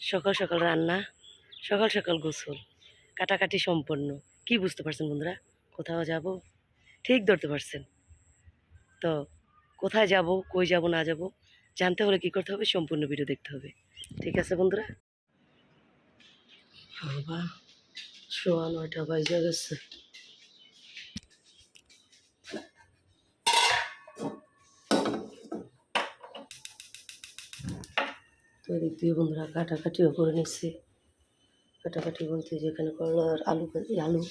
সকাল সকাল রান্না, সকাল সকাল গোসল, কাটাকাটি সম্পন্ন। কি বুঝতে পারছেন বন্ধুরা? কোথাও যাব? ঠিক ধরতে পারছেন। তো কোথায় যাব, কই যাব, না যাব, জানতে হলে কি করতে হবে? সম্পূর্ণ ভিডিও দেখতে হবে। ঠিক আছে বন্ধুরা? বাবা শোয়া নয়টা বাজে গেছে। তো এদিক দিয়ে বন্ধুরা কাটাকাটিও করে নিচ্ছি। কাটাকাটি বলতে যেখানে করলা আর আলু আলু,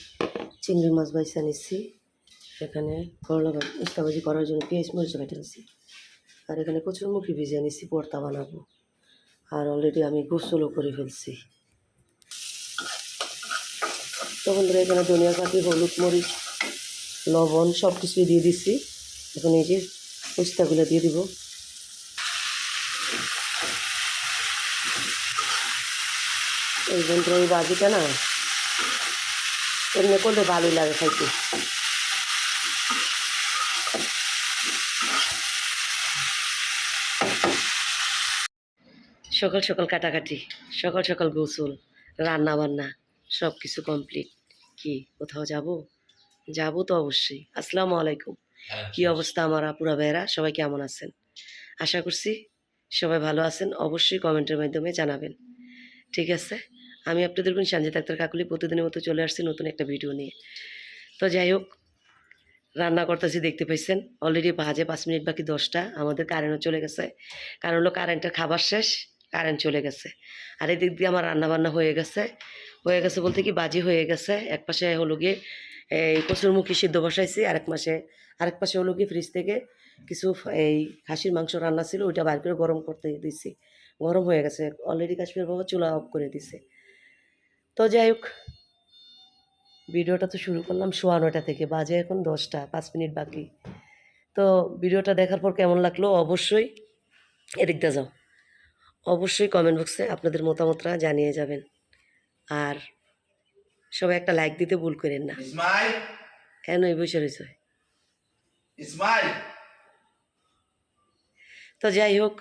চিংড়ি মাছ বাইসা নিচ্ছি। এখানে করলা ইস্তাবাজি করার জন্য পেঁয়াজ মরিচ কেটে নিচ্ছি। আর এখানে কচুরমুখী ভিজিয়ে নিচ্ছি, পর্তা বানাবো। আর অলরেডি আমি গোসলও করে ফেলছি। তো বন্ধুরা, এখানে ধনিয়া পাতি, হলুদ মরিচ, লবণ সব কিছুই দিয়ে দিচ্ছি। এখন এই যে উস্তাগুলো দিয়ে দিব। এই বন্ধুরা এই বাজিটা না এমনি করলে ভালোই লাগে খাইতে। সকাল সকাল কাটাকাটি সকাল সকাল গোসল রান্না বান্না সব কিছু কমপ্লিট। কি কোথাও যাব? যাব তো অবশ্যই। আসসালামু আলাইকুম। কি অবস্থা আমার আপুরা ভাইয়েরা? সবাই কেমন আছেন? আশা করছি সবাই ভালো আছেন। অবশ্যই কমেন্টের মাধ্যমে জানাবেন। ঠিক আছে? আমি আপনাদের কোন সঞ্জিত আক্তার কাকুলি প্রতিদিনের মতো চলে আসছি নতুন একটা ভিডিও নিয়ে। তো যাই হোক, রান্না করতেছি দেখতে পাইছেন। অলরেডি বাজে পাঁচ মিনিট, বাকি দশটা। আমাদের কারেন্টও চলে গেছে। কারণ হলো কারেন্টের খাবার শেষ কারেন্ট চলে গেছে। আর এদিক দিয়ে আমার রান্না বান্না হয়ে গেছে। হয়ে গেছে বলতে কি বাজি হয়ে গেছে। এক পাশে হলো গিয়ে এই কচুরমুখী সিদ্ধ বসাইছি, আরেক মাসে আরেক পাশে হলো গিয়ে ফ্রিজ থেকে কিছু এই খাসির মাংস রান্না ছিল, ওইটা বার করে গরম করতে দিয়েছি গরম হয়ে গেছে। অলরেডি কাশ্মীর বাবা চুলা অফ করে দিছে। তো যাই হোক ভিডিওটা তো শুরু করলাম সোয়া নয়টা থেকে বাজে এখন দশটা পাঁচ মিনিট বাকি। তো ভিডিওটা দেখার পর কেমন লাগল? অবশ্যই এদিকটা যাও। অবশ্যই কমেন্ট বক্সে আপনাদের মতামতটা জানিয়ে যাবেন। আর সবাই একটা লাইক দিতে ভুল করেন না। কেন এই বসে রয়েছে। তো যাই হোক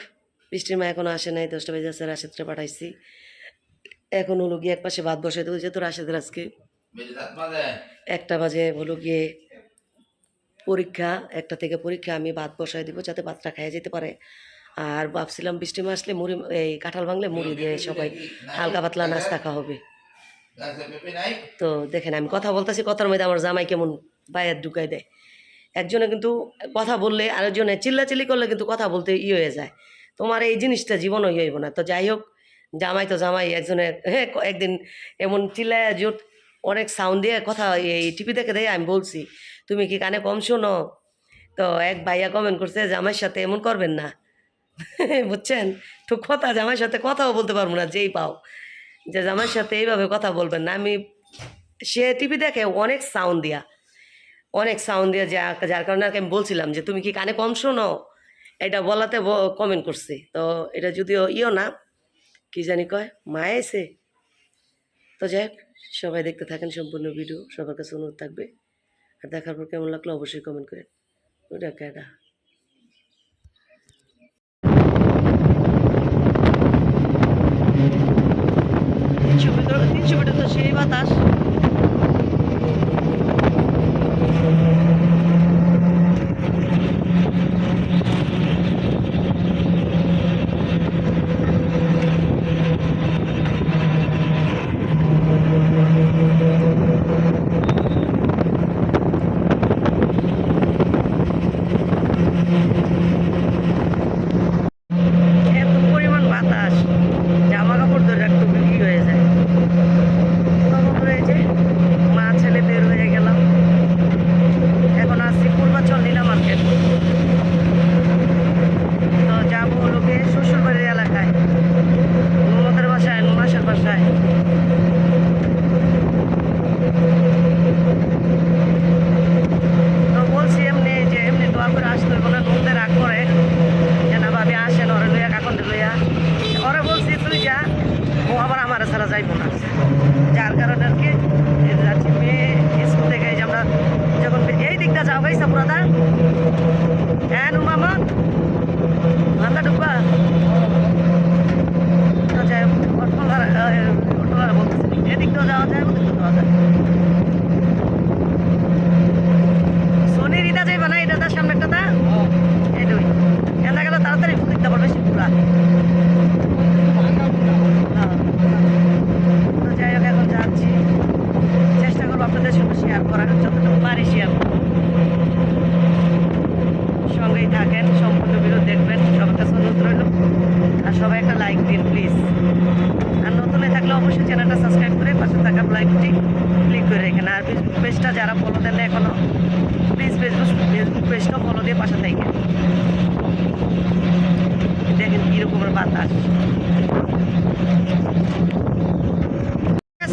বৃষ্টির মা এখনও আসে নাই দশটা বেজে আছে রাশেদটা পাঠাইছি। এখন হলো গিয়ে এক পাশে ভাত বসাই দেবো যেহেতু রাশেদের আজকে। একটা বাজে হলো গিয়ে পরীক্ষা একটা থেকে পরীক্ষা আমি ভাত বসাই দিব যাতে ভাতটা খেয়ে যেতে পারে। আর ভাবছিলাম বৃষ্টি আসলে মুড়ি এই কাঁঠাল ভাঙলে মুড়ি দিয়ে সবাই হালকা পাতলা নাস্তা খাওয়া হবে। তো দেখেন আমি কথা বলতেছি কথার মধ্যে আমার জামাই কেমন বাইরে ঢুকাই দেয়। একজনে কিন্তু কথা বললে আরেকজনে চিল্লাচিল্লি করলে কিন্তু কথা বলতে ই হয়ে যায়। তোমার এই জিনিসটা জীবনও ই হইব না। তো যাই হোক জামাই তো জামাই, একজনের হ্যাঁ একদিন এমন চিল্লায় জোট অনেক সাউন্ড দিয়ে কথা এই টিভি দেখে দেয়, আমি বলছি, তুমি কি কানে কম শোনো? তো এক ভাইয়া কমেন্ট করছে, জামাইয়ের সাথে এমন করবেন না। বুঝছেন? তো কথা, জামাইয়ের সাথে কথাও বলতে পারব না, যেই পাও। যে জামাইয়ের সাথে এইভাবে কথা বলবেন না, আমি সে টিভি দেখে অনেক সাউন্ড দিয়া, অনেক সাউন্ড দিয়া যা, যার কারণে আমি বলছিলাম যে, তুমি কি কানে কম শোনো? এটা বলাতে কমেন্ট করছে। তো এটা যদিও ইও না কি জানি কয় মা এসে। তো যাই হোক, সবাই দেখতে থাকেন সম্পূর্ণ ভিডিও, সবার কাছে অনুরোধ থাকবে। আর দেখার পর কেমন লাগল অবশ্যই কমেন্ট করেন ওটা কেডা তিনশো তো সেই বাতাস।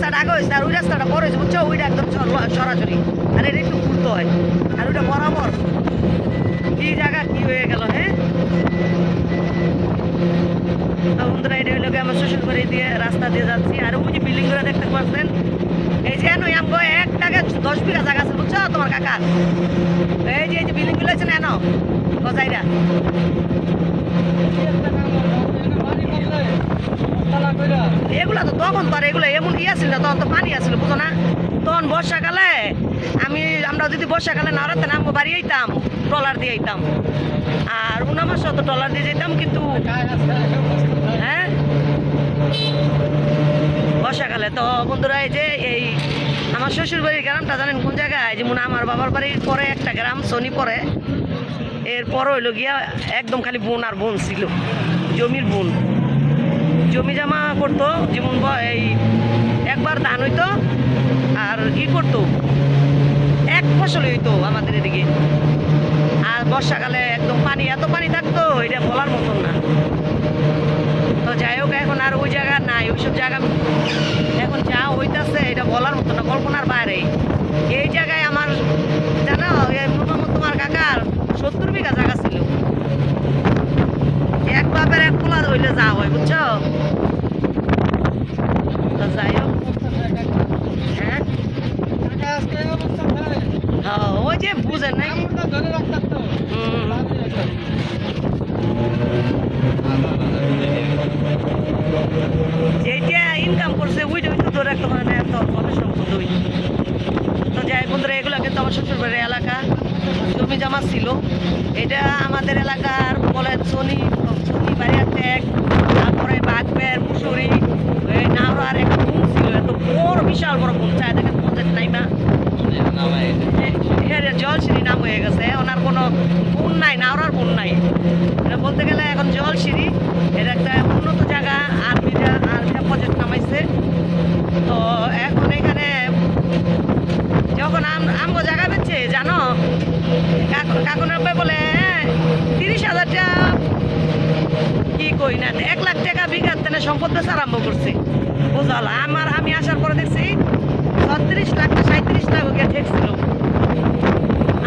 রাস্তাটা আগে হয়েছে আর ওই রাস্তাটা বড় হয়েছে, বুঝছ? ওইটা একদম সর- সরাসরি। আর এটা একটু ঘুরতে হয়। আর ওইটা বরাবর। কি জায়গা, কি হয়ে গেল হ্যাঁ? বন্ধুরা, এটা গিয়ে আমার শ্বশুর বাড়ি দিয়ে রাস্তা দিয়ে যাচ্ছি। আর ওই যে বিল্ডিংগুলো দেখতে পাচ্ছেন, এই যে নই আমগো এক টাকা দশ বিঘা জায়গা আছে, বুঝছ? তোমার কাকা। এই যে এই যে বিল্ডিংগুলো আছে না, এনো? গজাইরা। এগুলা তো তখন তো আর এগুলো এমন ইয়ে ছিল না? তখন তো পানি আসছিল বুঝো না? তখন বর্ষাকালে আমি, আমরা যদি বর্ষাকালে না রাতে নামবো, বাড়ি আইতাম, ট্রলার দিয়ে আইতাম। আর উনা মাসও তো ট্রলার দিয়ে যেতাম কিন্তু হ্যাঁ? বর্ষাকালে তো বন্ধুরা, এই যে এই আমার শ্বশুর বাড়ির গ্রামটা জানেন কোন জায়গায়? যেমন আমার বাবার বাড়ির পরে একটা গ্রাম, শনি পরে। এরপর হইল গিয়া একদম খালি বোন আর বোন ছিল, জমির বোন। জমি জমা করতো, যেমন এই একবার ধান হইতো আর ই করতো, এক ফসল হইতো আমাদের এদিকে। আর বর্ষাকালে একদম পানি, এত পানি থাকতো, এটা বলার মতন না। তো যাই হোক, এখন আর ওই জায়গা নাই, ওইসব জায়গা এখন যা হইতাছে, এটা বলার মতো না, কল্পনার বাইরে। এই জায়গায় আমার জানো মোহাম্মদ তোমার কাকার সত্তর বিঘা জায়গা ছিল। এক বাপের এক পোলা হইলে যা হয় বুঝছ? যাই হোক। হ্যাঁ? হ্যাঁ, ওই যে বুঝেন নাই। যেটা ইনকাম করছে ওইটা তো ধরে রাখতে পারে না এত কত সম্পদ ওই তো যাই বন্ধুরা এগুলো কিন্তু আমার শ্বশুর বাড়ির এলাকা। জমি জমা ছিল। এটা আমাদের এলাকার বলে শনি শনি বাড়িয়ার তারপরে বাঘবের মুসুরি একটা বড় বিশাল বড় বোন চায় দেখেন তোমাদের নাই না হ্যাঁ জলসিঁড়ি নাম হয়ে গেছে ওনার কোনো বোন নাই নাওরার বোন নাই। বলতে গেলে এখন জলসিঁড়ি এটা উন্নত জায়গা আর্মিরা আর্মিরা প্রজেক্ট নামাইছে। তো এখন এখানে যখন আম- আমগো জায়গা বেচছে জানো? কাকু- কাকুনের ভাই বলে "হ্যাঁ, তিরিশ হাজার টাকা কি কই না, এক লাখ টাকা বিঘার তেনে সম্পদ বেচা আরম্ভ করছে। বুঝাল? আমার, আমি আসার পরে দেখছি ছত্রিশ লাখ না সাঁত্রিশ লাখ ওকে ঠেকছিল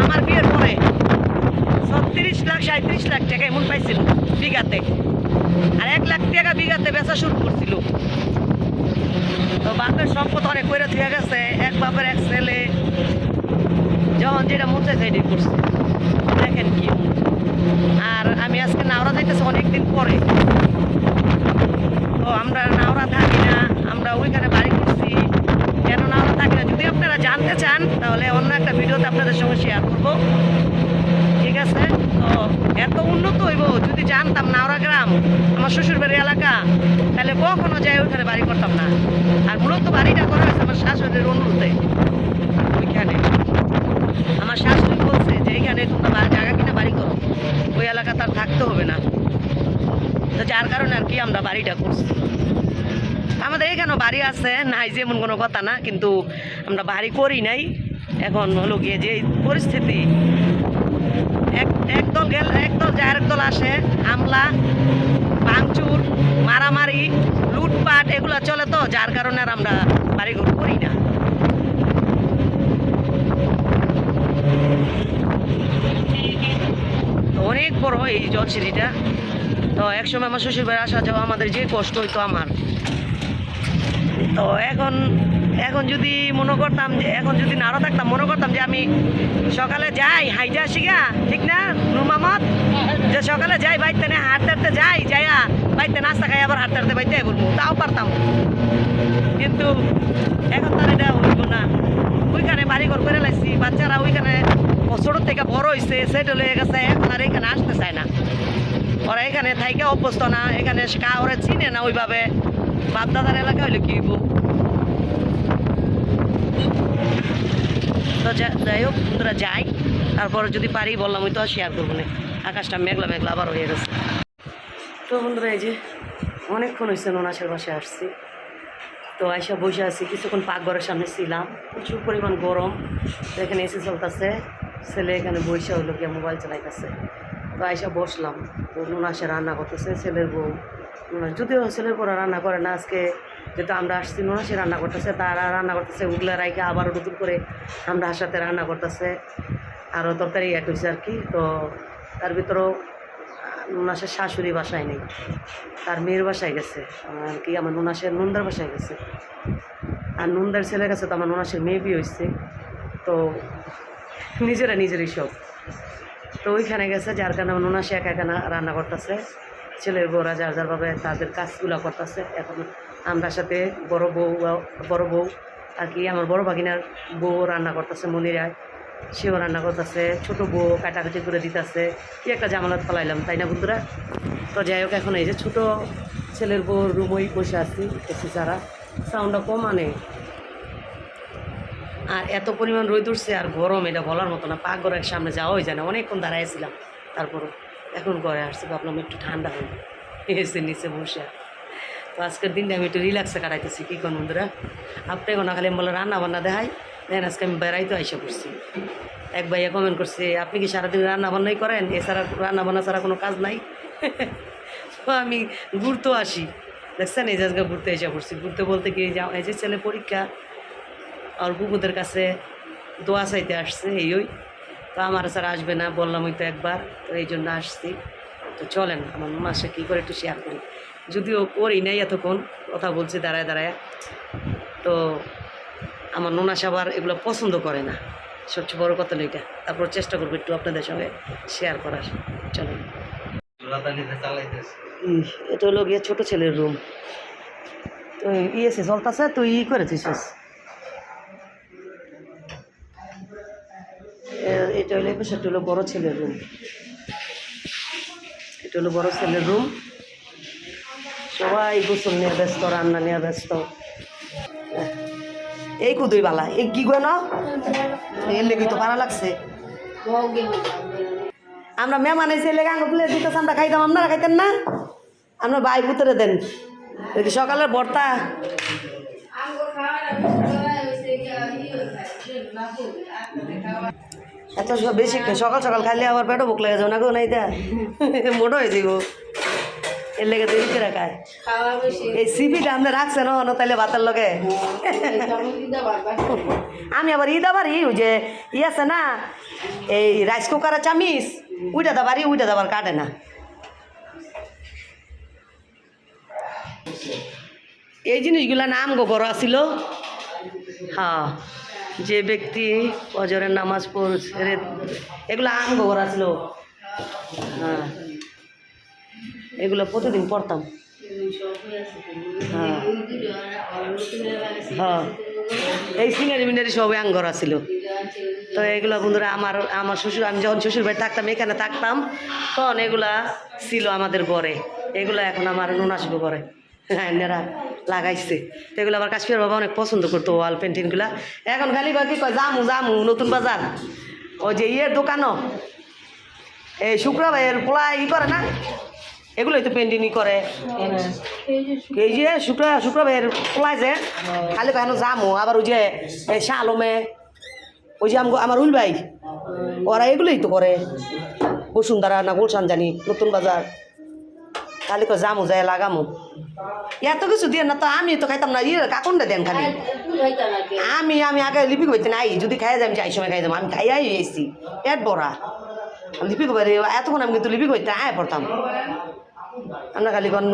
আমার বিয়ের পরে ছত্রিশ লাখ সাঁত্রিশ লাখ টাকা এমন পাইছিল বিঘাতে। আর এক লাখ টাকা বিঘাতে বেচা শুরু করছিল। তো বাপের সম্পদ অনেক করে থেকে গেছে, এক বাপের এক ছেলে। যখন যেটা মন এটাই করছে। দেখেন কি আর আমি আজকে নাওরা যাইতেছি অনেকদিন পরে। তো আমরা নাওরা থাকি না, আমরা ওইখানে বাড়ি করছি। কেন নাওরা থাকি না? যদি আপনারা জানতে চান, তাহলে অন্য একটা ভিডিওতে আপনাদের সঙ্গে শেয়ার করব। ঠিক আছে? তো এত উন্নত হইব, যদি জানতাম নাওরা গ্রাম, আমার শ্বশুর বাড়ির এলাকা, তাহলে কখনো যাই ওইখানে বাড়ি করতাম না। আর মূলত বাড়িটা করা হয়েছে আমার শাশুড়ির অনুরোধে। ওইখানে। আমার শাশুড়ি বলছে যে, এইখানে তোমরা বা- জায়গা কিনে বাড়ি করো ওই এলাকা তার থাকতে হবে না। তো যার কারণে আর কি আমরা বাড়িটা করছি। আমাদের এখানেও বাড়ি আছে, নাই যেমন কোনো কথা না, কিন্তু আমরা বাড়ি করি নাই। এখন হলো গিয়ে যে পরিস্থিতি। এক একদল গেল, একদল যায় আরেক দল আসে, হামলা, ভাঙচুর, মারামারি, লুটপাট, এগুলো চলে তো, যার কারণে আর আমরা বাড়িঘর করি না। তো অনেক বড় এই জলসিঁড়িটা। তো একসময় আমার শ্বশুর বাড়ি আসা যাওয়া আমাদের যে কষ্ট হইতো আমার। তো এখন এখন যদি মনে করতাম যে, এখন যদি নাড়া থাকতাম, মনে করতাম যে আমি সকালে যাই, হাইজা আসি গা, ঠিক না, নূর মাহমদ যে সকালে যাই বাইতে না, হাঁটতে হাঁটতে যাই, যাইয়া বাইতে নাস্তা খাই আবার হাঁটতে হাঁটতে বাইতে বলব তাও পারতাম। কিন্তু এখন তার এটা হইব না। ওইখানে বাড়ি ঘর করে লাইছি, বাচ্চারা ওইখানে ছোট থেকে বড় হয়েছে সেটেল হয়ে গেছে, এখন আর এখানে আসতে চায় না। ওরা এখানে থাইকে অভ্যস্ত না, এখানে কা ওরা চিনে না ওইভাবে। বাপদাদার এলাকা হইলে কি তো যাই হোক, বন্ধুরা যাই। তারপর যদি পারি বললাম, ওই তো শেয়ার করব না। আকাশটা মেঘলা মেঘলা আবার হয়ে গেছে। তো বন্ধুরা, এই যে অনেকক্ষণ হয়েছে ননাসের বাসায় আসছি। তো আইসা বসে আছি, কিছুক্ষণ পাকঘরের সামনে ছিলাম। প্রচুর পরিমাণ গরম। এখানে এসি চলতেছে। ছেলে এখানে বসে হইল গিয়ে মোবাইল চালাইতেছে। তো আইসা বসলাম। তো নুনাসে রান্না করতেছে, ছেলের বউ। যদিও ছেলের বউ রান্না করে না, আজকে যেহেতু আমরা আসছি নুনাসে রান্না করতেছে, তারা রান্না করতেছে, উগলা রাইকে আবারও নতুন করে আমরা হাসাতে রান্না করতেছে। আরও তরকারি অ্যাড হয়েছে আর কি। তো তার ভিতরেও নুনাসের শাশুড়ি বাসায় নেই। তার মেয়ের বাসায় গেছে। আর কি, আমার নুনাসের নন্দার বাসায় গেছে। আর নন্দার ছেলে গেছে তো আমার নুনাসের মেয়ে বিয়ে হয়েছে তো নিজেরা নিজেরই সব তো ওইখানে গেছে, যার কারণে আমার নুনাসে একা একা রান্না করতেছে। ছেলের বউরা যার যারভাবে তাদের কাজগুলো করতেছে। এখন আমরা সাথে বড় বউ বড় বউ আর কি, আমার বড় ভাগিনার বউ রান্না করতেছে মনিরায়। সেও রান্না করতেছে, ছোটো বউ কাটাকাটি করে দিতেছে। কি একটা জামালত পালাইলাম, তাই না বন্ধুরা? তো যাই হোক, এখন এই যে ছোটো ছেলের বউর রুমই বসে আছি, এসি ছাড়া। সাউন্ডটা কম আনে। আর এত পরিমাণ রোদ উঠছে আর গরম, এটা বলার মতো না। পাকঘরের সামনে যাওয়াই যায় না। অনেকক্ষণ দাঁড়াইছিলাম, তারপরও এখন ঘরে আসছি, ভাবলাম একটু ঠান্ডা হই এসে নিচে বসে তো আজকের দিনটা আমি একটু রিল্যাক্সে কাটাইতেছি, কী কোন বন্ধুরা? আপনি কোনো খালি বলে রান্না বান্না দেখাই দেখেন আজকে আমি বেড়াইতে আইসা করছি এক ভাইয়া কমেন্ট করছে, আপনি কি সারাদিন রান্না বান্নাই করেন? এছাড়া রান্না বান্না ছাড়া কোনো কাজ নাই? তো আমি ঘুরতেও আসি। দেখছেন, এই আজকে ঘুরতে এসে পড়ছি। ঘুরতে বলতে কি এই যে ছেলে পরীক্ষা আর বুকুদের কাছে দোয়া চাইতে আসছে এই ওই। তো আমার স্যার আসবে না, বললাম ওই তো একবার, তো এই জন্য আসছি। তো চলেন, আমার মাসে কী করে একটু শেয়ার করি। যদিও করি নাই এতক্ষণ, কথা বলছি, দাঁড়ায় দাঁড়ায়। তো আমার নোনা সাবার এগুলো পছন্দ করে না। সবচেয়ে বড় কথা এটা। তারপর চেষ্টা করব একটু আপনাদের সঙ্গে শেয়ার করার। চলেন। এটা হলো গিয়ে ছোটো ছেলের রুম তো ইয়েছে চলতেছে তুই ই করে এটা হলো এটা হলো বড় ছেলের রুম এটা হলো বড় ছেলের রুম সবাই গোসল নিয়ে ব্যস্ত, রান্না নিয়ে ব্যস্ত। এই কুদুই বালা, এই কি গো না এর লেগে তো ভালো লাগছে। আমরা মেহমান এসে লেগে আঙ্গ প্লেট দিতেছে, আমরা খাইতাম, আপনারা খাইতেন না? আমরা ভাই পুতরে দেন। দেখি সকালের ভর্তা। এত বেশি সকাল সকাল খাইলে আবার পেটও ভুক লেগে না গো নাই দা মোটো হয়ে যাইব। এর লেগে দেরি করে খায়। এই সিপিটা আপনি রাখছেন না তাইলে ভাতের লগে। আমি আবার ঈদ আবার ই ওই যে ই আছে না এই রাইস কুকারের চামিচ উইটা ই উইটা দাবার কাটে না। এই জিনিসগুলা নাম গো বড় আসিল হ্যাঁ। যে ব্যক্তি অজরের নামাজ পড়ছে এগুলো আম গো বড় আসিল হ্যাঁ। এগুলো প্রতিদিন পড়তাম। হ্যাঁ। হ্যাঁ। এই সিঙ্গারি মিনারি সবই আঙ্গর আছিল। তো এগুলো বন্ধুরা আমার আমার শ্বশুর, আমি যখন শ্বশুর বাড়ি থাকতাম, এখানে থাকতাম, তখন এগুলা ছিল আমাদের ঘরে। এগুলো এখন আমার নুনাসব ঘরে। এনারা লাগাইছে। এগুলো আবার কাশ্মীর বাবা অনেক পছন্দ করতো, ওয়াল পেন্টিংগুলা এখন খালি বা কি কয়, জামু জামু, নতুন বাজার। ওই যে ইয়ের দোকানও। এই শুক্রবারের পোলা ই করে না? এগুলোই তো পেন্টিংই করে। এই যে শুক্র শুক্রবার পোলাই যে, খালি কেন জামু, আবার ওই যে শালমে, ওই যে আমার উল ভাই ওরা এগুলোই তো করে। বসুন্ধরা না গুলশান জানি, নতুন বাজার। খালি কো যামু যায় লাগামু। এত কিছু দিয়ে না তো আমি তো খাইতাম না ইয়ে কাকুন দেন খালি। আমি আমি আগে লিপি কইতে নাই যদি খাইয়া যাই আমি যাই সময় খাই যাব। আমি খাই আই এসছি এত বড়া লিপি কই এতক্ষণ আমি কিন্তু লিপি কইতে আয় পড়তাম। আমরা খালি কন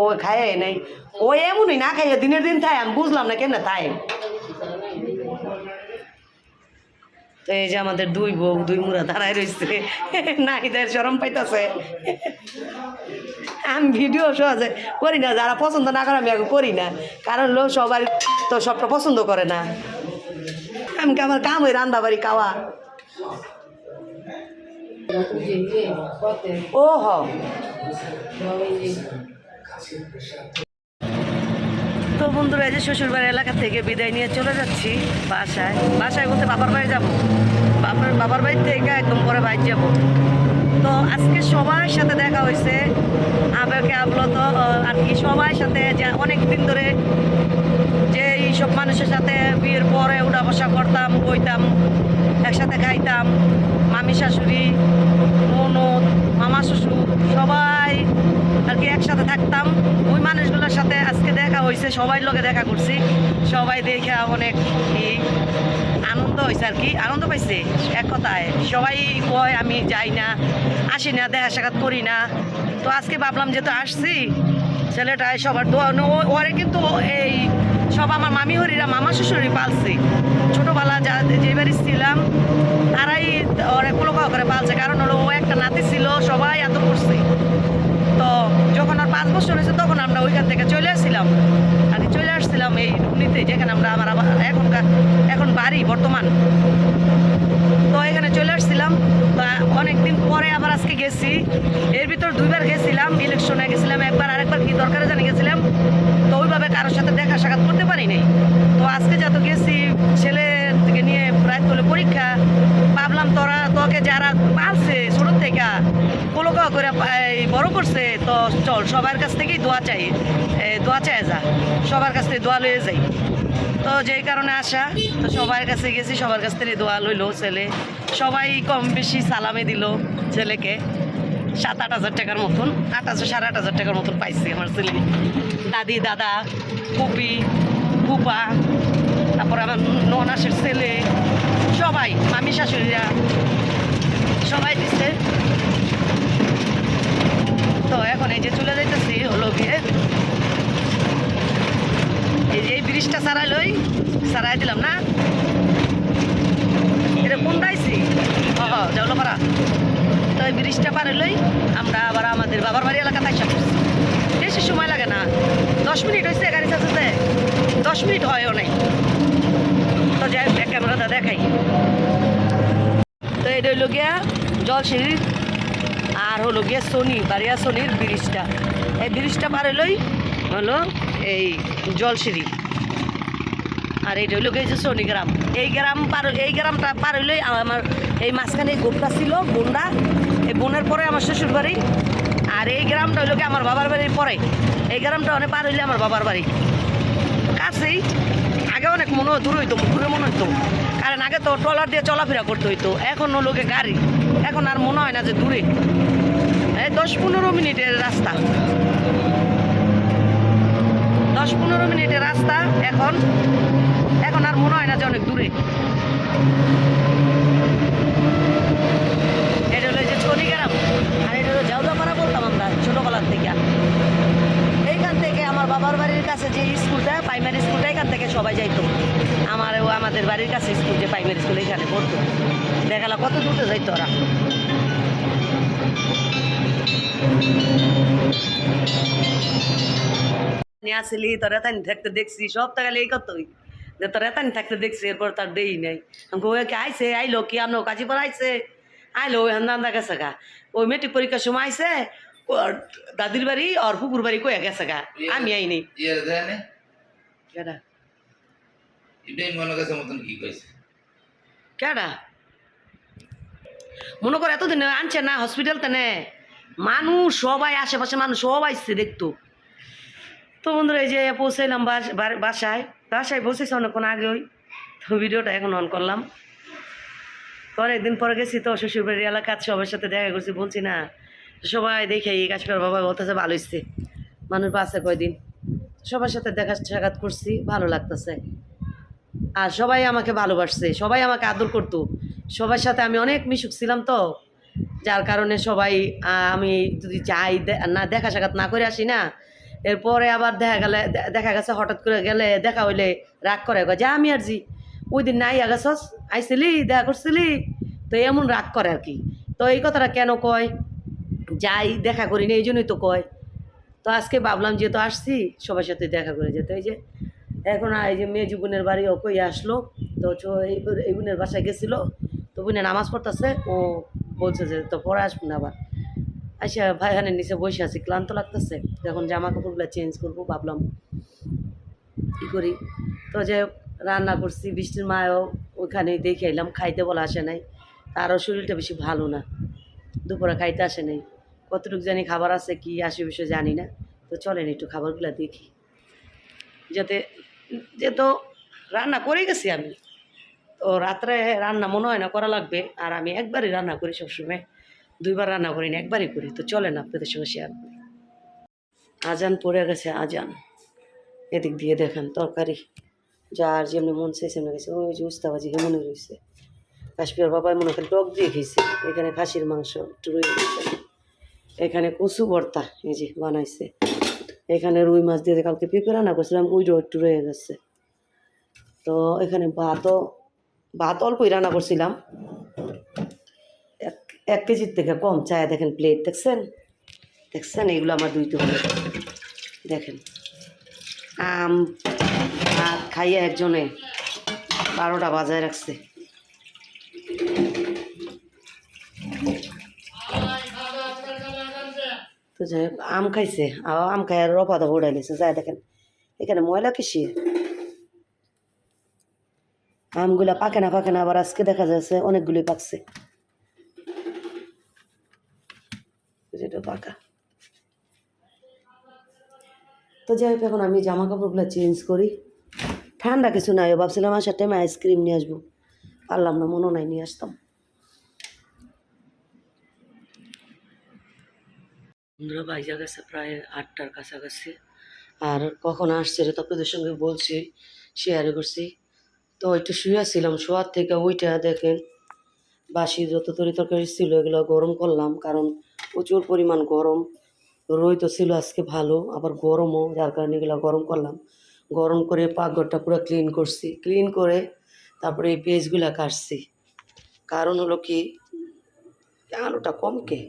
ও খায় নাই। ও এমনই না খাইয়ে দিনের দিন থাই আমি বুঝলাম না কেমনে তাই তো এই যে আমাদের দুই বউ দুই মুরা দাঁড়ায় রয়েছে নাহিদের চরম পাইতেছে। আমি ভিডিও সহজে করি না, যারা পছন্দ না করে আমি করি না। কারণ লোক সবার তো সবটা পছন্দ করে না। আমি আমার কাম ওই রান্না বাড়ি খাওয়া? ও হ। তো বন্ধুরা, এই যে শ্বশুরবাড়ি এলাকা থেকে বিদায় নিয়ে চলে যাচ্ছি বাসায়। বাসায় বলতে বাবার বাড়ি যাব। বাবার বাবার বাড়ি থেকে একদম পরে বাইর যাব। তো আজকে সবার সাথে দেখা হয়েছে। আবেগে আপ্লুত আহ, আর কি সবার সাথে যে অনেক দিন ধরে যে এইসব মানুষের সাথে বিয়ের পরে উঠা বসা করতাম বইতাম একসাথে খাইতাম। মামি শাশুড়ি ননদ মামা শ্বশুর সবাই আর কি একসাথে থাকতাম। ওই মানুষগুলোর সাথে আজকে দেখা হয়েছে সবাই লোকে দেখা করছি। সবাই দেখে অনেক আনন্দ হয়েছে আর কি। আনন্দ পাইছে, এক কথায়। সবাই কয়, আমি যাই না, আসি না, দেখা সাক্ষাৎ করি না। তো আজকে ভাবলাম যেহেতু আসছি ছেলেটাই সবার দোয়া ওরে কিন্তু এই সব আমার মামি হরিরা, মামা শ্বশুরি পালছে। ছোটোবেলা যা যে বাড়ি ছিলাম, তারাই ওরে কুলোকা করে পালছে। কারণ হলো ও একটা নাতি ছিল, সবাই এত করছে। তো যখন আর পাঁচ বছর হয়েছে, তখন আমরা ওইখান থেকে চলে আসছিলাম। আর চলে আসছিলাম এই রুগনিতে যেখানে আমরা আমার আবার এখনকার, এখন বাড়ি বর্তমান। তো এখানে চলে আসছিলাম। অনেক দিন পরে আবার আজকে গেছি। এর ভিতর দুইবার গেছিলাম ইলেকশনে গেছিলাম একবার, আরেকবার কি দরকারে জানি গেছিলাম। তো ওইভাবে কারোর সাথে দেখা সাক্ষাৎ করতে পারি নাই। তো আজকে যত গেছি, ছেলে থেকে নিয়ে প্রায় তোলে পরীক্ষা। ভাবলাম তোরা তোকে যারা পালছে ছোট থেকে কোলোকা করে বড় করছে, তো চল সবার কাছ থেকেই দোয়া চাই। দোয়া চাই যা, সবার কাছ থেকে দোয়া লয়ে যাই। তো যেই কারণে আসা, তো সবার কাছে গেছি, সবার কাছ থেকে দোয়া লইলো ছেলে। সবাই কম বেশি সালামে দিল ছেলেকে। সাত আট হাজার টাকার মতন, আট হাজার, সাড়ে আট হাজার টাকার মতন পাইছি আমার ছেলে। দাদি, দাদা কুপি ফুপা তারপর আমার ননাসের ছেলে, সবাই মামি শাশুড়িরা, সবাই দিচ্ছে তো এখন এই যে চলে যাইতেছি হলো গিয়ে এই যে এই ব্রিজটা সারাই লই সারাই দিলাম না? এটা হ হ জাউলাপাড়া তো এই ব্রিজটা পারে লই আমরা আবার আমাদের বাবার বাড়ি এলাকাতে তাই বেশি সময় লাগে না। দশ মিনিট হয়েছে গাড়ি চালাতে। দশ মিনিট হয়ও নাই। যাই ক্যামেরাটা দেখাই। তো এটা হইল গিয়া জলসিঁড়ির আর হলো গিয়া সোনি, বাড়িয়া সোনির ব্রিজটা। এই ব্রিজটা পারে লই হলো এই জলসিঁড়ি। আর এইটা হইল গিয়ে সোনি গ্রাম। এই গ্রাম পার, এই গ্রামটা পার হইলেই আমার এই মাঝখানে গোপটা ছিল বোনটা এই বোনের পরে আমার শ্বশুর বাড়ি। আর এই গ্রামটা হইল গিয়ে আমার বাবার বাড়ির পরে। এই গ্রামটা অনেক পার হইলে আমার বাবার বাড়ি। কাছেই আগে অনেক মনে হয় দূর হইতো দূরে মনে হইতো। কারণ আগে তো ট্রলার দিয়ে চলাফেরা করতে হইতো, এখন লোকে গাড়ি। এখন আর মনে হয় না যে দূরে। এই দশ পনেরো মিনিটের রাস্তা। দশ পনেরো মিনিটের রাস্তা এখন। এখন আর মনে হয় না যে অনেক দূরে। এটা হলো যে ছড়িগ্রাম আর এটা হলো জাউদাপাড়া বলতাম আমরা, ছোটোবেলার থেকে। আমার বাবার বাড়ির কাছে যে স্কুলটা প্রাইমারি স্কুলটা এখান থেকে সবাই যাইতো। আমার ও আমাদের বাড়ির কাছে স্কুল যে প্রাইমারি স্কুল এখানে পড়তো। দেখালা কত দূরে যাইতো ওরা। আসলি তোর এতানি থাকতে দেখছি সব টাকা এই কতই। যে তোর এতানি থাকতে দেখছি এরপর তার দেই নাই। আমি কই, ওই কি আইছে আইলো কি? আপনার কাজী পর আইছে। আইলো ওই হান্দা গেছে গা। ওই মেট্রিক পরীক্ষার সময় ওর দাদির বাড়ি আর পুকুর বাড়ি কয়ে গেছে গা। আমি আইনি। ইয়ে কেডা? এটাই মনে কাছে মতন কি কইছে। কেডা? মনে করে এতদিন আনছে না হসপিটাল তেনে মানুষ সবাই আশেপাশে মানুষ সব আসছে দেখতো। তো বন্ধুরা এই যে পৌঁছাইলাম বাস- বাসায়। বাসায় পৌঁছেছে অনেকক্ষণ আগে ওই তো ভিডিওটা এখন অন করলাম। তো অনেকদিন পরে গেছি তো শ্বশুরবাড়ির এলাকার সবার সাথে দেখা করছি বলছি না সবাই দেখে এই কাশ্মীর বাবা বলতেছে, ভালো হচ্ছে মানুষ বাসে কয়দিন? সবার সাথে দেখা সাক্ষাৎ করছি, ভালো লাগতেছে। আর সবাই আমাকে ভালোবাসছে, সবাই আমাকে আদর করতো। সবার সাথে আমি অনেক মিশুক ছিলাম তো, যার কারণে সবাই আমি যদি যাই না, দেখা সাক্ষাৎ না করে আসি না, এরপরে আবার দেখা গেলে দেখা গেছে, হঠাৎ করে গেলে দেখা হইলে রাগ করে যা, আমি আর জি। ওই দিন নাই, আগাছস আইসিলি দেখা করছিলি? তো এমন রাগ করে আর কি। তো এই কথাটা কেন কয়? যাই দেখা করিনি এই জন্যই তো কয়। তো আজকে ভাবলাম যেহেতু আসছি, সবার সাথে দেখা করে যেতে। এই যে, এখন এই যে মেয়ে বোনের বাড়ি ও কই আসলো, তো এই বোন- এই বোনের বাসায় গেছিল, তো বোনে নামাজ পড়তেছে, ও বলছে যে তো পরে আসব না আবার। আচ্ছা ভাইহানের নিচে বসে আছি, ক্লান্ত লাগতেছে। যখন জামা কাপড়গুলো চেঞ্জ করব, ভাবলাম কী করি। তো যে রান্না করছি, বৃষ্টির মায়ও ওইখানে দেখে এলাম, খাইতে বলা আসে নাই। তারও শরীরটা বেশি ভালো না। দুপুরে খাইতে আসে নাই। কতটুকু জানি খাবার আছে, কি আসে বিষয় জানি না। তো চলেন একটু খাবারগুলো দেখি। যাতে, যেহেতু রান্না করে গেছি আমি, তো রাত্রে রান্না মনে হয় না করা লাগবে, আর আমি একবারই রান্না করি সবসময়। দুইবার রান্না করি না একবারই করি। তো চলেন আপনাদের সঙ্গে শেয়ার করি। আজান পড়ে গেছে, আজান। এদিক দিয়ে দেখেন তরকারি। যার যেমনি মন চাই সেমনি গেছে ওই যে উস্তাবাজি মনে রয়েছে কাশ্মীর বাবাই মনে করেন টক দিয়ে খেয়েছে এখানে খাসির মাংস একটু রয়ে গেছে। এখানে কচু ভর্তা, এই যে বানাইছে। এখানে রুই মাছ দিয়ে কালকে পেঁপে রান্না করছিলাম, ওইটাও একটু রয়ে গেছে। তো এখানে ভাতও, ভাত অল্পই রান্না করছিলাম। এক কেজির থেকে কম চায় দেখেন প্লেট দেখছেন? দেখছেন? এগুলো আমার দুইতে হবে। দেখেন। আম, ভাত খাইয়ে একজনে বারোটা বাজায় রাখছে। তো যাই আম খাইছে। আম খাই আর দফা উড়াই নিছে যাই দেখেন। এখানে ময়লা কিসি আমগুলা পাকে না পাকে না, আবার আজকে দেখা যাচ্ছে অনেকগুলি পাকছে। যেটা পাকা। তো যাই হোক, এখন আমি জামা কাপড়গুলো চেঞ্জ করি। ঠান্ডা কিছু নাই, ভাবছিলাম আসার টাইমে আইসক্রিম নিয়ে আসব। পারলাম না মনে নাই, নিয়ে আসতাম। বন্ধুরা, বাইজা গেছে প্রায় আটটার কাছাকাছি। আর কখন আসছে তো আপনাদের সঙ্গে বলছি শেয়ার করছি। তো একটু শুয়েছিলাম, শোয়ার থেকে ওইটা দেখেন, বাসি যত তরি তরকারি ছিল এগুলো গরম করলাম, কারণ প্রচুর পরিমাণ গরম। রই তো ছিল আজকে ভালো, আবার গরমও, যার কারণে এগুলো গরম করলাম। গরম করে পাকঘরটা পুরো ক্লিন করছি। ক্লিন করে তারপরে এই পেঁয়াজগুলো কাটছি। কারণ হলো কি, আলুটা কমকে।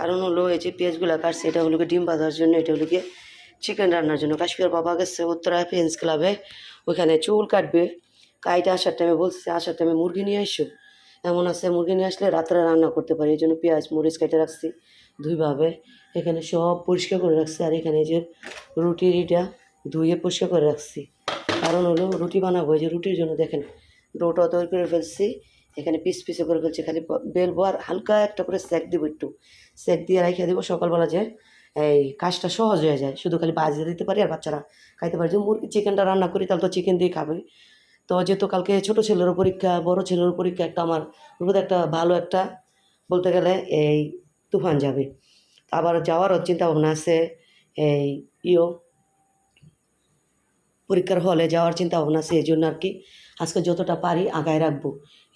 কারণ হলো এই যে পেঁয়াজগুলো কাটছে, এটা হলো ডিম বাঁধার জন্য, এটা হলো গিয়ে চিকেন রান্নার জন্য। কাশ্মীর বাবা গেছে উত্তরা ফ্রেন্স ক্লাবে ওইখানে চুল কাটবে। কাইটা আসার টাইমে বলছে, আসার টাইমে মুরগি নিয়ে আসো এমন আছে, মুরগি নিয়ে আসলে রাত্রে রান্না করতে পারি, এই জন্য পেঁয়াজ, মরিচ কেটে রাখছি দুইভাবে। এখানে সব পরিষ্কার করে রাখছি, আর এখানে যে রুটির এটা ধুয়ে পরিষ্কার করে রাখছি। কারণ হলো রুটি বানাবো, এই যে রুটির জন্য দেখেন ডোটা তৈরি করে ফেলছি। এখানে পিস পিসে করে ফেলছি খালি বেলবো আর হালকা একটা করে সেক দিব একটু। সেক দিয়ে রেখে দেবো সকালবেলা যে, এই কাজটা সহজ হয়ে যায়। শুধু খালি বাজিয়ে দিতে পারি আর বাচ্চারা খাইতে পারে। যে মুরগি চিকেনটা রান্না করি, তাহলে তো চিকেন দিয়ে খাবে। তো যেহেতু কালকে ছোটো ছেলেরও পরীক্ষা, বড় ছেলেরও পরীক্ষা, একটা আমার একটা ভালো একটা বলতে গেলে এই তুফান যাবে। আবার যাওয়ারও চিন্তা ভাবনা আছে, এই ইও পরীক্ষার হলে যাওয়ার চিন্তা ভাবনা আছে, এই জন্য আর কি আজকে যতটা পারি আগায় রাখব।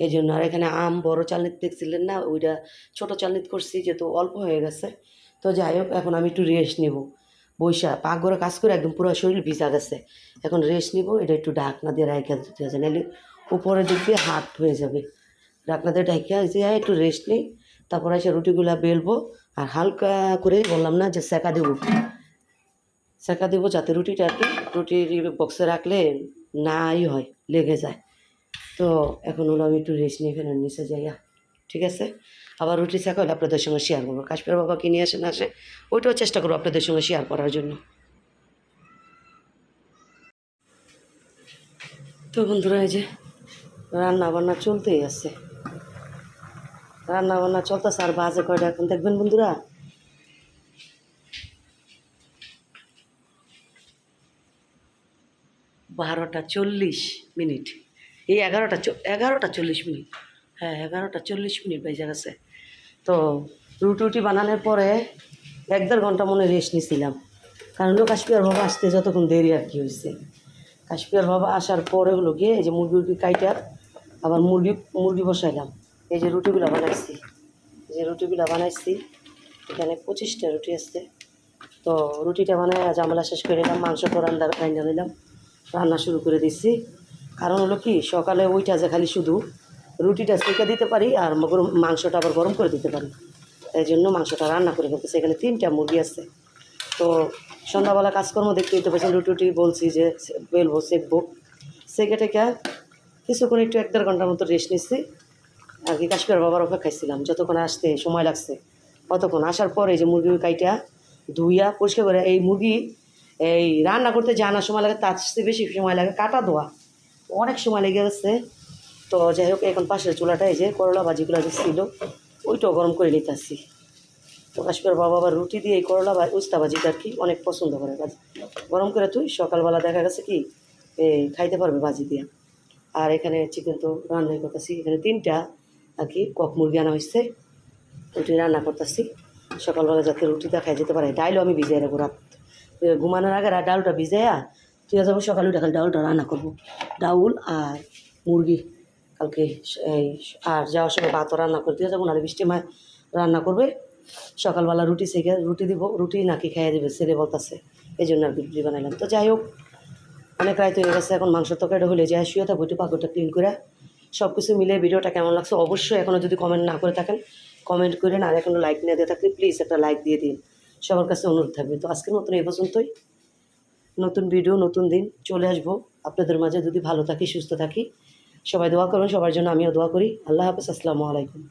এই জন্য আর এখানে আম বড় চালনিত দেখছিলেন না? ওইটা ছোটো চালনিত করছি, যেহেতু অল্প হয়ে গেছে। তো যাই হোক, এখন আমি একটু রেস্ট নিব। বৈশা, পাকঘরে কাজ করে একদম পুরো শরীর ভিজা গেছে। এখন রেস্ট নিব, এটা একটু ঢাকনা দিয়ে রাইখা দিতে আছে নাহলে উপরের দিক দিয়ে হাত হয়ে যাবে। ঢাকনা দিয়ে ঢাকিয়া যে একটু রেস্ট নিই। তারপর এসে রুটিগুলা বেলবো, আর হালকা করে বললাম না যে সেকা দেবো। সেকা দেবো যাতে রুটিটা আর কি রুটির বক্সে রাখলে নাই হয়, লেগে যায়। তো এখন হলো আমি একটু রেস্ট নিয়ে ফেরার নিচে যাইয়া, ঠিক আছে? আবার রুটি সেকা হলে আপনাদের সঙ্গে শেয়ার করব। কাশ্মীর বাবা কি নিয়ে আসে, না আসে, ওইটাও চেষ্টা করব আপনাদের সঙ্গে শেয়ার করার জন্য। তো বন্ধুরা, এই যে রান্না বান্না চলতেই আছে। রান্না বান্না চলতেছে আর বাজে কয়টা এখন? দেখবেন বন্ধুরা? বারোটা চল্লিশ মিনিট। এই এগারোটা এগারোটা চল্লিশ মিনিট। হ্যাঁ এগারোটা চল্লিশ মিনিট বেজে গেছে। তো রুটি উটি বানানোর পরে এক দেড় ঘণ্টা মনে রেস্ট নিছিলাম। কারণ হলো কাশ্মীর বাবা আসতে যতক্ষণ দেরি আর কি হয়েছে কাশ্মীর বাবা আসার পরে হলো গিয়ে এই যে মুরগি উরগি কাইটা, আবার মুরগি মুরগি বসাইলাম। এই যে রুটিগুলো বানাইছি, এই যে রুটিগুলো বানাইছি, এখানে পঁচিশটা রুটি আসছে তো রুটিটা বানায় জামেলা শেষ করে নিলাম, মাংস রান্না রান্না নিলাম। রান্না শুরু করে দিচ্ছি কারণ হলো কি, সকালে ওইটা যে খালি শুধু রুটিটা সেঁকে দিতে পারি আর গরম মাংসটা আবার গরম করে দিতে পারি। এই জন্য মাংসটা রান্না করে ফেলতেছে। এখানে তিনটা মুরগি আছে। তো সন্ধ্যাবেলা কাজকর্ম দেখতে তো পাচ্ছেন, রুটি বলছি যে বেলবো, সেঁকবো। সেঁকে টেকে কিছুক্ষণ একটু এক দেড় ঘণ্টার মতো রেস্ট নিচ্ছি। আর কি কাশ্মীর বাবার অপেক্ষায় যতক্ষণ আসতে সময় লাগছে, ততক্ষণ। আসার পরে যে মুরগি কাইটা ধুইয়া পরিষ্কার করে, এই মুরগি এই রান্না করতে জানার সময় লাগে, তার চেয়ে বেশি সময় লাগে কাটা ধোয়া। অনেক সময় লেগে গেছে। তো যাই হোক, এখন পাশের চুলাটা এই যে করলা ভাজিগুলো যে ছিল, ওইটাও গরম করে নিতেছি। তো কাশ্মীর বাবা আবার রুটি দিয়ে এই করলা বা উস্তা ভাজিটা আর কি অনেক পছন্দ করে ভাজি। গরম করে তুই, সকালবেলা দেখা গেছে কি খাইতে পারবে ভাজি দিয়া। আর এখানে চিকেন তো রান্নাই করতেছি, এখানে তিনটা আর কি কক মুরগি আনা হয়েছে রুটি রান্না করতেছি। সকালবেলা যাতে রুটিটা খাই যেতে পারে, ডাইলও আমি ভিজাই রাখব রাত। ঘুমানোর আগে ডাউলটা ভিজাইয়া তুই যাব সকালে উঠে খালি ডাউলটা রান্না করব। ডাউল আর মুরগি কালকে এই আর যাওয়ার সময় ভাতও রান্না করে দিয়ে যাব নাহলে বৃষ্টি মায় রান্না করবে। সকালবেলা রুটি সেকে রুটি দিব, রুটি নাকি খাইয়ে দেবে, ছেলে বলতেছে, এই জন্য আর রুটি বানাইলাম। তো যাই হোক, অনেক রাত হয়ে গেছে, এখন মাংস তরকারিটা হলে যায় শুয়ে থাকব, একটু পাকড়টা ক্লিন করে। সব কিছু মিলে ভিডিওটা কেমন লাগছে অবশ্যই এখনও যদি কমেন্ট না করে থাকেন কমেন্ট করেন, আর এখনও লাইক না দিয়ে থাকলে প্লিজ একটা লাইক দিয়ে দিন। সবার কাছে অনুরোধ থাকবে। তো আজকের মতন এই পর্যন্তই। নতুন ভিডিও নতুন দিন, চলে আসব। আপনাদের মাঝে যদি ভালো থাকি, সুস্থ থাকি, সবাই দোয়া করুন, সবার জন্য আমিও দোয়া করি। আল্লাহ হাফেজ, আসসালামু আলাইকুম।